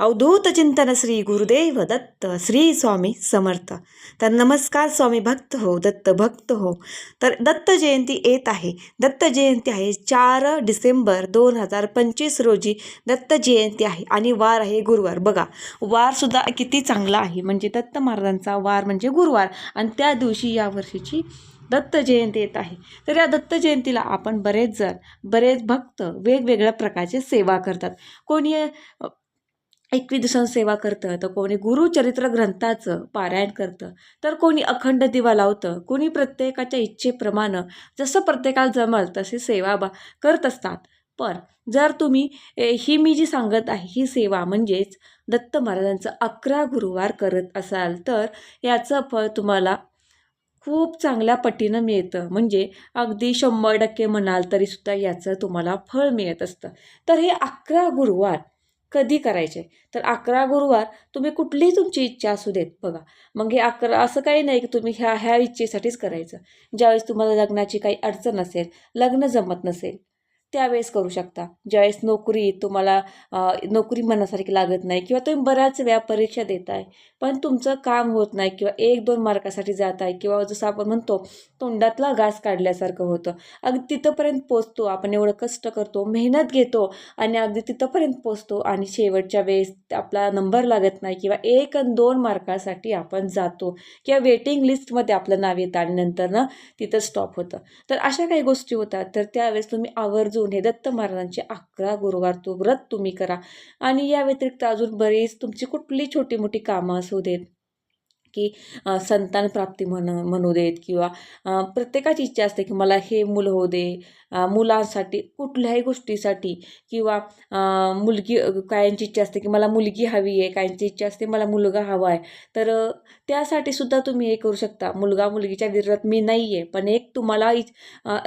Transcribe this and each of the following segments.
अवधूत चिंतन श्री गुरुदेव दत्त श्री स्वामी समर्थ. तर नमस्कार स्वामी भक्त हो दत्त भक्त हो. तर दत्त जयंती येत आहे. दत्त जयंती आहे चार डिसेंबर दोन हजार पंचवीस रोजी दत्त जयंती आहे आणि वार आहे गुरुवार. बघा वारसुद्धा किती चांगला आहे. म्हणजे दत्त महाराजांचा वार म्हणजे गुरुवार आणि त्या दिवशी या वर्षीची दत्त जयंती येत आहे. तर या दत्त जयंतीला आपण बरेच जण बरेच भक्त वेगवेगळ्या प्रकारचे सेवा करतात. कोणी अ, एकवीस सेवा करतं तर कोणी गुरुचरित्र ग्रंथाचं पारायण करतं तर कोणी अखंड दिवा लावतं कोणी प्रत्येकाच्या इच्छेप्रमाणे जसं प्रत्येकाला जमल तशी सेवा बा करत असतात. पण जर तुम्ही ही मी जी सांगत आहे ही सेवा म्हणजेच दत्त महाराजांचं अकरा गुरुवार करत असाल तर याचं फळ तुम्हाला खूप चांगल्या पटीनं मिळतं. म्हणजे अगदी शंभर टक्के म्हणाल तरीसुद्धा याचं तुम्हाला फळ मिळत असतं. तर हे अकरा गुरुवार कधी करायचे? तर अकरा गुरुवार तुम्ही कुठलीही तुमची इच्छा असू देत बघा. मग हे अकरा असं काही नाही की तुम्ही ह्या ह्या इच्छेसाठीच करायचं. ज्यावेळेस तुम्हाला लग्नाची काही अडचण असेल लग्न जमत नसेल त्यावेळेस करू शकता. ज्यावेळेस नोकरी तुम्हाला नोकरी मनासारखी लागत नाही किंवा तुम्ही बऱ्याच वेळा परीक्षा देताय पण तुमचं काम होत नाही किंवा एक दोन मार्कासाठी जात आहे किंवा जसं आपण म्हणतो तोंडातला घास काढल्यासारखं होतं. अगदी तिथंपर्यंत पोचतो आपण एवढं कष्ट करतो मेहनत घेतो आणि अगदी तिथंपर्यंत पोचतो आणि शेवटच्या वेळेस आपला नंबर लागत नाही किंवा एक आणि दोन मार्कासाठी आपण जातो किंवा वेटिंग लिस्टमध्ये आपलं नाव येतं आणि नंतर ना तिथं स्टॉप होतं. तर अशा काही गोष्टी होतात. तर त्यावेळेस तुम्ही आवर्जून हे दत्त महाराजांचे अकरा गुरुवार तो व्रत तुम्ही करा. आणि या व्यतिरिक्त अजून बरीच तुमची कुठली छोटी मोठी कामं असू देत. की संतान प्राप्ती म्हण म्हणू देत किंवा प्रत्येकाची इच्छा असते की मला हे मुलं होऊ दे मुलांसाठी कुठल्याही गोष्टीसाठी किंवा मुलगी कायांची इच्छा असते की मला मुलगी हवी आहे कायांची इच्छा असते मला मुलगा हवा आहे तर त्यासाठी सुद्धा तुम्ही हे करू शकता. मुलगा मुलगीच्या विरोधात मी नाही आहे पण एक तुम्हाला इच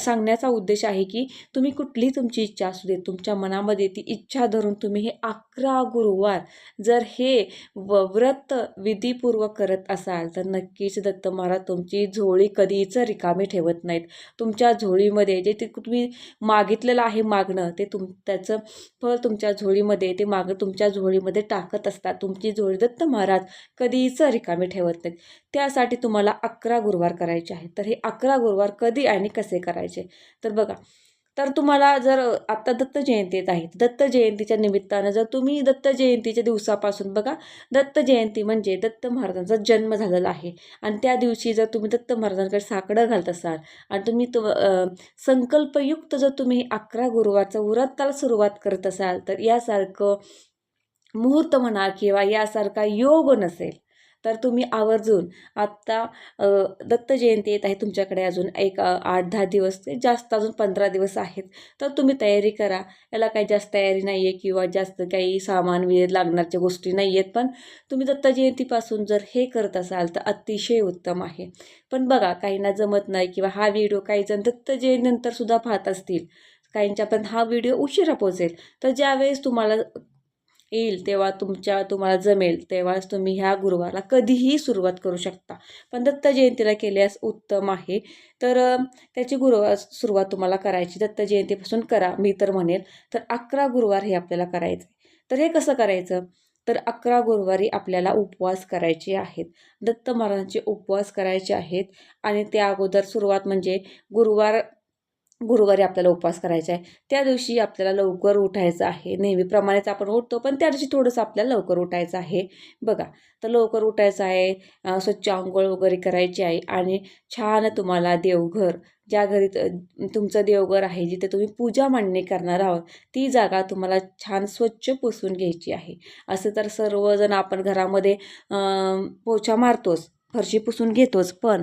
सांगण्याचा उद्देश आहे की तुम्ही कुठली तुमची इच्छा असू दे तुमच्या मनामध्ये ती इच्छा धरून तुम्ही हे अकरा गुरुवार जर हे व व्रत विधीपूर्वक करत असाल तर नक्कीच दत्त महाराज तुमची झोळी कधीच रिकामी ठेवत नाहीत. तुमच्या झोळीमध्ये जे ते तुम्ही मागितलेलं आहे मागणं ते तुम त्याचं फळ तुमच्या झोळीमध्ये ते माग तुमच्या झोळीमध्ये टाकत असतात. तुमची झोळी दत्त महाराज कधीच रिकामी ठेवत नाहीत. त्यासाठी तुम्हाला अकरा गुरुवार करायचे आहेत. तर हे अकरा गुरुवार कधी आणि कसे करायचे? तर बघा तर तुम्हाला जर आत्ता दत्त जयंती येत आहे. दत्त जयंतीच्या निमित्तानं जर तुम्ही दत्त जयंतीच्या दिवसापासून बघा दत्त जयंती म्हणजे दत्त महाराजांचा जन्म झालेला आहे. आणि त्या दिवशी जर तुम्ही दत्त महाराजांकडे साकडं घालत असाल आणि तुम्ही तो संकल्पयुक्त जर तुम्ही अकरा गुरुवारचं व्रताला सुरुवात करत असाल तर यासारखं मुहूर्त म्हणा किंवा यासारखा योग नसेल तर तुम्ही आवर्जून आत्ता दत्त जयंती येत आहे तुमच्याकडे अजून एक आठ दहा दिवस ते जास्त अजून पंधरा दिवस आहेत. तर तुम्ही तयारी करा. याला काही जास्त तयारी नाही आहे किंवा जास्त काही सामान वगैरे लागणारच्या गोष्टी नाही आहेत पण तुम्ही दत्त जयंतीपासून जर हे करत असाल तर अतिशय उत्तम आहे. पण बघा काहींना जमत नाही किंवा हा व्हिडिओ काही जण दत्त जयंतीनंतरसुद्धा पाहत असतील. काहींच्या पण हा व्हिडिओ उशिरा पोहोचेल. तर ज्यावेळेस तुम्हाला येईल तेव्हा तुमच्या तुम्हाला जमेल तेव्हाच तुम्ही ह्या गुरुवारला कधीही सुरुवात करू शकता. पण दत्त जयंतीला केल्यास उत्तम आहे. तर त्याची गुरुवार सुरुवात तुम्हाला करायची. दत्त जयंतीपासून करा मी तर म्हणेल. तर अकरा गुरुवार हे आपल्याला करायचं आहे तर हे कसं करायचं? तर अकरा गुरुवारी आपल्याला उपवास करायचे आहेत. दत्त महाराजांचे उपवास करायचे आहेत. आणि त्या अगोदर सुरुवात म्हणजे गुरुवार गुरुवारी आपल्याला उपवास करायचा आहे. त्या दिवशी आपल्याला लवकर उठायचं आहे. नेहमीप्रमाणेच आपण उठतो पण त्या दिवशी थोडंसं आपल्याला लवकर उठायचं आहे. बघा तर लवकर उठायचं आहे स्वच्छ आंघोळ वगैरे करायची आहे आणि छान तुम्हाला देवघर ज्या घरी तुमचं देवघर आहे जिथे तुम्ही पूजा मांडणी करणार आहोत ती जागा तुम्हाला छान स्वच्छ पुसून घ्यायची आहे. असं तर सर्वजण आपण घरामध्ये पोछा मारतोच फरशी पुसून घेतोच पण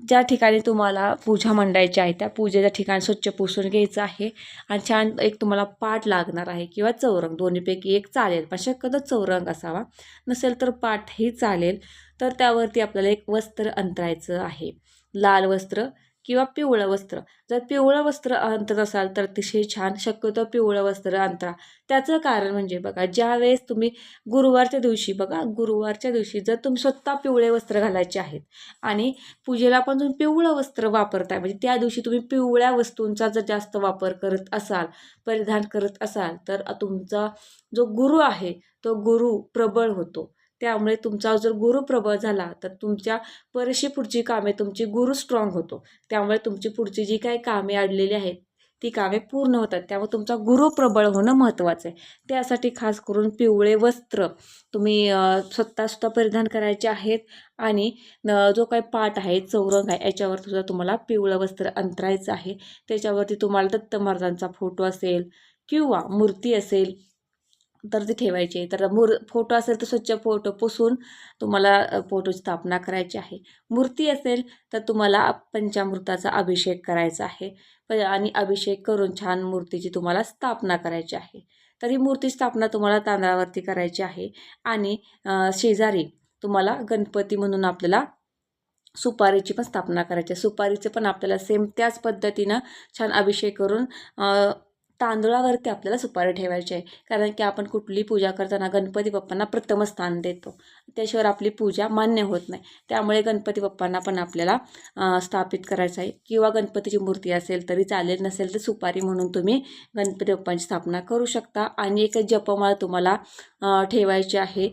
ज्या ठिकाणी तुम्हाला पूजा मांडायची आहे त्या पूजेच्या ठिकाण स्वच्छ पुसून घ्यायचं आहे. आणि छान एक तुम्हाला पाट लागणार आहे किंवा चौरंग दोन्हीपैकी एक चालेल पण शक्यतो चौरंग असावा. नसेल तर पाठही चालेल. तर त्यावरती आपल्याला एक वस्त्र अंतरायचं आहे. लाल वस्त्र किंवा पिवळं वस्त्र. जर पिवळं वस्त्र अंतत असाल तर अतिशय छान शक्यतो पिवळं वस्त्र अंतरा. त्याचं कारण म्हणजे बघा ज्यावेळेस तुम्ही गुरुवारच्या दिवशी बघा गुरुवारच्या दिवशी जर तुम्ही स्वतः पिवळे वस्त्र घालायचे आहेत आणि पूजेला पण तुम्ही पिवळं वस्त्र वापरताय म्हणजे त्या दिवशी तुम्ही पिवळ्या वस्तूंचा जर जास्त वापर करत असाल परिधान करत असाल तर तुमचा जो गुरु आहे तो गुरु प्रबळ होतो. त्यामुळे तुमचा जर गुरु प्रबळ झाला तर तुमच्या बरीचशी पुढची कामे तुमची गुरु स्ट्रॉंग होतो. त्यामुळे तुमची पुढची जी काही कामे अडलेली आहेत ती कामे पूर्ण होतात. त्यामुळे तुमचा गुरु प्रबळ होणं महत्त्वाचं आहे. त्यासाठी खास करून पिवळे वस्त्र तुम्ही स्वतः परिधान करायचे आहेत आणि जो काही पाठ आहे चौरंग आहे याच्यावर सुद्धा तुम्हाला पिवळं वस्त्र अंतरायचं आहे. त्याच्यावरती तुम्हाला दत्त महाराजांचा फोटो असेल किंवा मूर्ती असेल तर ते ठेवायचे. तर मूर फोटो असेल तर स्वच्छ फोटो पुसून तुम्हाला फोटोची स्थापना करायची आहे. मूर्ती असेल तर तुम्हाला पंचामृताचा अभिषेक करायचा आहे. प आणि अभिषेक करून छान मूर्तीची तुम्हाला स्थापना करायची आहे. तर ही मूर्ती स्थापना तुम्हाला तांदळावरती करायची आहे. आणि शेजारी तुम्हाला गणपती म्हणून आपल्याला सुपारीची पण स्थापना करायची आहे. सुपारीचे पण आपल्याला सेम त्याच पद्धतीनं छान अभिषेक करून तांदुळावरती आपल्याला सुपारी ठेवायची आहे. कारण की आपण कुठली पूजा करताना गणपती बाप्पांना प्रथम स्थान देतो. त्याशिवाय आपली पूजा मान्य होत नाही. त्यामुळे गणपती बाप्पांना पण आपल्याला स्थापित करायचं आहे. किंवा गणपतीची मूर्ती असेल तरी चालेल नसेल तर सुपारी म्हणून तुम्ही गणपती बाप्पांची स्थापना करू शकता. आणि एक जपमाळ तुम्हाला ठेवायची आहे.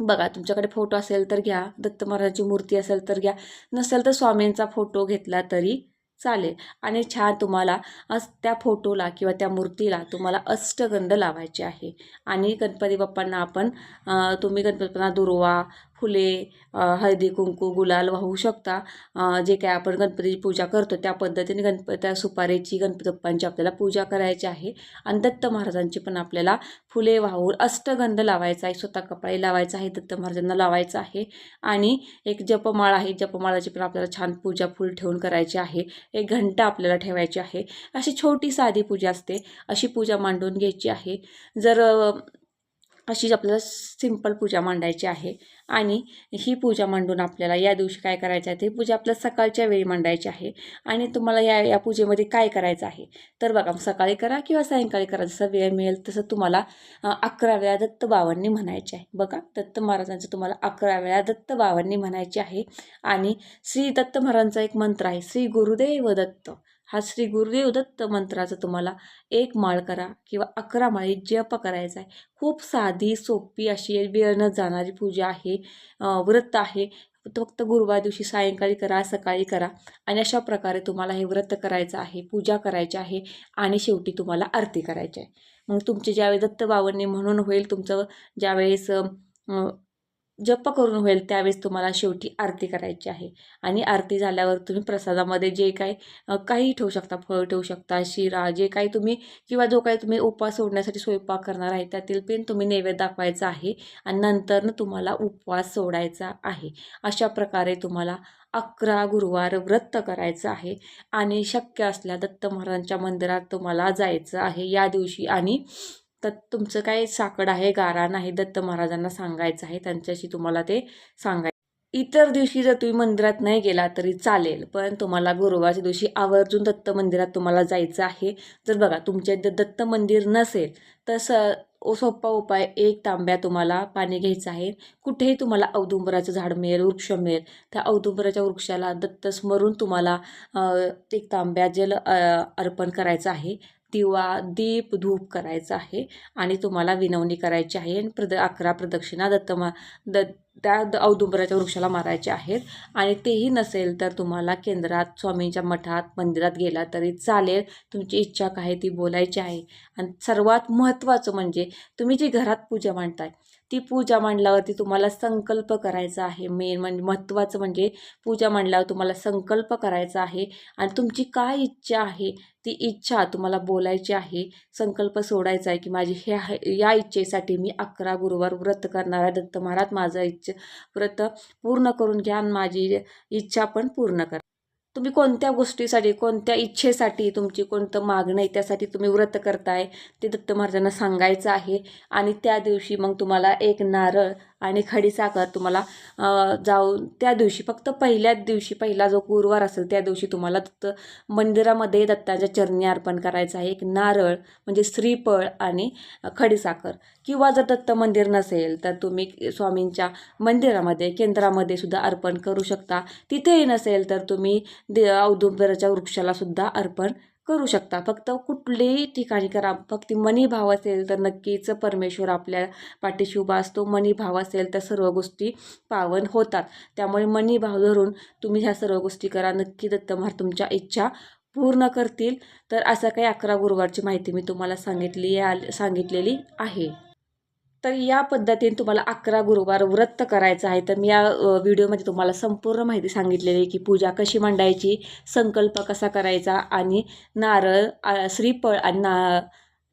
बघा तुमच्याकडे फोटो असेल तर घ्या. दत्त महाराजांची मूर्ती असेल तर घ्या. नसेल तर स्वामींचा फोटो घेतला तरी चालेल. आणि छान तुम्हाला अस त्या फोटोला किंवा त्या मूर्तीला तुम्हाला अष्टगंध लावायचे आहे. आणि गणपती बाप्पांना आपण तुम्ही गणपती बाप्पांना दुर्वा फुले हळदी कुंकू गुलाल वाहू शकता. जे काय आपण गणपतीची पूजा करतो त्या पद्धतीने गणप त्या सुपारीची गणपती बाप्पांची आपल्याला पूजा करायची आहे. आणि दत्त महाराजांची पण आपल्याला फुले वाहून अष्टगंध लावायचा आहे. स्वतः कपाळी लावायचा आहे दत्त महाराजांना लावायचं आहे. आणि एक जपमाळ आहे. जपमाळाची पण आपल्याला छान पूजा फुल ठेवून करायची आहे. एक घंटा आपल्याला ठेवायची आहे. अशी छोटी साधी पूजा असते. अशी पूजा मांडून घ्यायची आहे. जर अशीच आपल्याला सिंपल पूजा मांडायची आहे. आणि ही पूजा मांडून आपल्याला या दिवशी काय करायचं आहे? ती पूजा आपल्याला सकाळच्या वेळी मांडायची आहे. आणि तुम्हाला या या पूजेमध्ये काय करायचं आहे? तर बघा सकाळी करा किंवा सायंकाळी करा. जसं वेळ मिळेल तसं तुम्हाला अकरा वेळा दत्त बाबांनी म्हणायचे आहे. बघा दत्त महाराजांचं तुम्हाला अकरा वेळा दत्त बाबांनी म्हणायचे आहे. आणि श्री दत्त महाराजांचा एक मंत्र आहे. श्री गुरुदेव दत्त. हा श्री गुरुदेव दत्त मंत्राचा तुम्हाला एक माळ करा किंवा अकरा माळी जप करायचा आहे. खूप साधी सोपी अशी वेळ न जाणारी पूजा आहे. व्रत आहे. फक्त गुरुवार दिवशी सायंकाळी करा सकाळी करा आणि अशा प्रकारे तुम्हाला हे व्रत करायचं आहे पूजा करायची आहे आणि शेवटी तुम्हाला आरती करायची आहे. मग तुमचे ज्यावेळी दत्त बावन्नी म्हणून होईल तुमचं ज्यावेळेस जप करून होईल त्यावेळेस तुम्हाला शेवटी आरती करायची आहे. आणि आरती झाल्यावर तुम्ही प्रसादामध्ये जे काही काही ठेवू शकता फळ ठेवू शकता शिरा जे काही तुम्ही किंवा जो काही तुम्ही उपवास सोडण्यासाठी स्वयंपाक करणार आहे त्यातील पेन तुम्ही नैवेद्य दाखवायचा आहे आणि नंतर तुम्हाला उपवास सोडायचा आहे. अशा प्रकारे तुम्हाला अकरा गुरुवार व्रत करायचं आहे आणि शक्य असल्या दत्त महाराजांच्या मंदिरात तुम्हाला जायचं आहे या दिवशी आणि तर तुमचं काय साकड आहे गारा आहे दत्त महाराजांना सांगायचं आहे त्यांच्याशी तुम्हाला ते सांगायचं इतर दिवशी जर तुम्ही मंदिरात नाही गेला तरी चालेल पण तुम्हाला गुरुवारच्या दिवशी आवर्जून दत्त मंदिरात तुम्हाला जायचं आहे. जर बघा तुमच्या इथं दत्त मंदिर नसेल तर स सोपा उपाय एक तांब्या तुम्हाला पाणी घ्यायचं आहे. कुठेही तुम्हाला औदुंबराचं झाड मिळेल वृक्ष मिळेल त्या औदुंबराच्या वृक्षाला दत्त स्मरून तुम्हाला एक तांब्या जल अर्पण करायचं आहे. दिवा दीप धूप करायचा आहे आणि तुम्हाला विनवणी करायची आहे आणि प्रद अकरा प्रदक्षिणा दत्तमा द त्या औदुंबराच्या वृक्षाला मारायचे आहेत. आणि तेही नसेल तर तुम्हाला केंद्रात स्वामींच्या मठात मंदिरात गेला तरी चालेल. तुमची इच्छा काय ती बोलायची आहे. आणि सर्वात महत्त्वाचं म्हणजे तुम्ही जी घरात पूजा मांडताय ती पूजा मांडल्यावरती तुम्हाला संकल्प करायचा आहे. मेन म्हणजे महत्त्वाचं म्हणजे पूजा मांडल्यावर तुम्हाला संकल्प करायचा आहे. आणि तुमची काय इच्छा आहे? ती इच्छा तुम्हाला बोलायची आहे. संकल्प सोडायचा आहे की माझी हे या इच्छेसाठी मी अकरा गुरुवार व्रत करणार आहे. दत्त महाराज माझं इच्छा व्रत पूर्ण करून घ्या आणि माझी इच्छा पण पूर्ण करा. तुम्ही कोणत्या गोष्टीसाठी कोणत्या इच्छेसाठी तुमची कोणतं मागणं आहे त्यासाठी तुम्ही व्रत करताय ते दत्त महाराजांना सांगायचं आहे. आणि त्या दिवशी मग तुम्हाला एक नारळ आणि खडीसाखर तुम्हाला जाऊन त्या दिवशी फक्त पहिल्याच दिवशी पहिला जो गुरुवार असेल त्या दिवशी तुम्हाला दत्त मंदिरामध्ये दत्ताच्या चरणी अर्पण करायचं आहे. एक नारळ म्हणजे श्रीफळ आणि खडीसाखर किंवा जर दत्त मंदिर नसेल तर तुम्ही स्वामींच्या मंदिरामध्ये केंद्रामध्ये सुद्धा अर्पण करू शकता. तिथेही नसेल तर तुम्ही दे औदुंबराच्या वृक्षाला सुद्धा अर्पण करू शकता. फक्त कुठलेही ठिकाणी करा. फक्त मनीभाव असेल तर नक्कीच परमेश्वर आपल्या पाठीशी उभा असतो. मनीभाव असेल तर सर्व गोष्टी पावन होतात. त्यामुळे मनीभाव धरून तुम्ही ह्या सर्व गोष्टी करा. नक्की दत्त तुमच्या इच्छा पूर्ण करतील. तर असं काही अकरा गुरुवारची माहिती मी तुम्हाला सांगितली आहे सांगितलेली आहे. तर या पद्धतीने तुम्हाला अकरा गुरुवार व्रत करायचं आहे. तर मी या व्हिडिओमध्ये तुम्हाला संपूर्ण माहिती सांगितलेली आहे की पूजा कशी मांडायची संकल्प कसा करायचा आणि नारळ आ, श्रीफळ आणि ना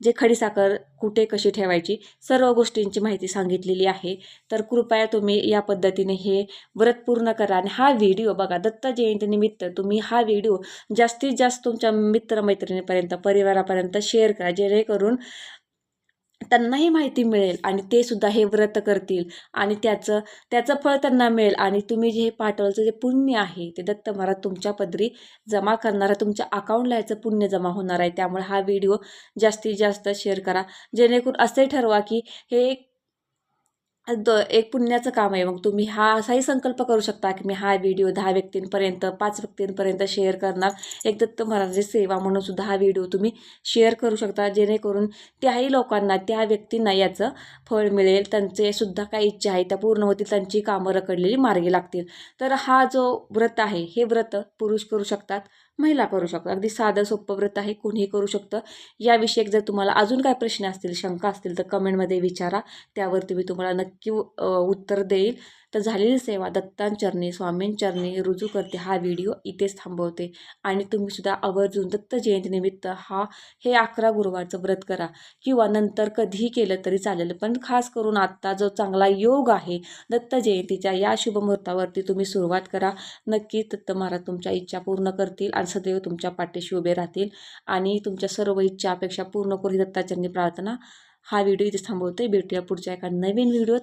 जे खडीसाखर कुठे कशी ठेवायची सर्व गोष्टींची माहिती सांगितलेली आहे. तर कृपया तुम्ही या पद्धतीने हे व्रत पूर्ण करा आणि हा व्हिडिओ बघा. दत्त जयंतीनिमित्त तुम्ही हा व्हिडिओ जास्तीत जास्त तुमच्या मित्रमैत्रिणीपर्यंत परिवारापर्यंत शेअर करा. जेणेकरून त्यांनाही माहिती मिळेल आणि ते सुद्धा हे व्रत करतील आणि त्याचं त्याचं फळ त्यांना मिळेल. आणि तुम्ही जे हे पाठवलचं जे पुण्य आहे ते दत्त महाराज तुमच्या पदरी जमा करणार आहे तुमच्या अकाउंटला याचं पुण्य जमा होणार आहे. त्यामुळे हा व्हिडिओ जास्तीत जास्त शेअर करा. जेणेकरून असे ठरवा की हे द एक पुण्याचं काम आहे. मग तुम्ही हा असाही संकल्प करू शकता की मी हा व्हिडिओ दहा व्यक्तींपर्यंत पाच व्यक्तींपर्यंत शेअर करणार. एक दत्त महाराजांची सेवा म्हणून सुद्धा हा व्हिडिओ तुम्ही शेअर करू शकता. जेणेकरून त्याही लोकांना त्या व्यक्तींना याचं फळ मिळेल. त्यांचे सुद्धा काही इच्छा आहे. त्या पूर्ण होतील. त्यांची कामं रखडलेली मार्गी लागतील. तर हा जो व्रत आहे हे व्रत पुरुष करू शकतात. महिला करू शकतात अगदी साधं सोपं व्रत आहे कोणीही करू शकतं. याविषयी जर तुम्हाला अजून काय प्रश्न असतील शंका असतील तर कमेंटमध्ये विचारा. त्यावरती मी तुम्हाला नक्की उत्तर देईल. तर झालेली सेवा दत्तांचरणी स्वामींचरणी रुजू करते. हा व्हिडिओ इथेच थांबवते. आणि तुम्ही सुद्धा आवर्जून दत्त जयंतीनिमित्त हा हे अकरा गुरुवारचं व्रत करा. किंवा नंतर कधीही केलं तरी चालेल. पण खास करून आत्ता जो चांगला योग आहे दत्त जयंतीच्या या शुभमुहूर्तावरती तुम्ही सुरुवात करा. नक्कीच दत्त महाराज तुमच्या इच्छा पूर्ण करतील आणि सदैव तुमच्या पाठीशी उभे राहतील. आणि तुमच्या सर्व इच्छा अपेक्षा पूर्ण करू दत्ताचरणी प्रार्थना. हा व्हिडिओ इथे थांबवते. भेटूया पुढच्या एका नवीन व्हिडिओ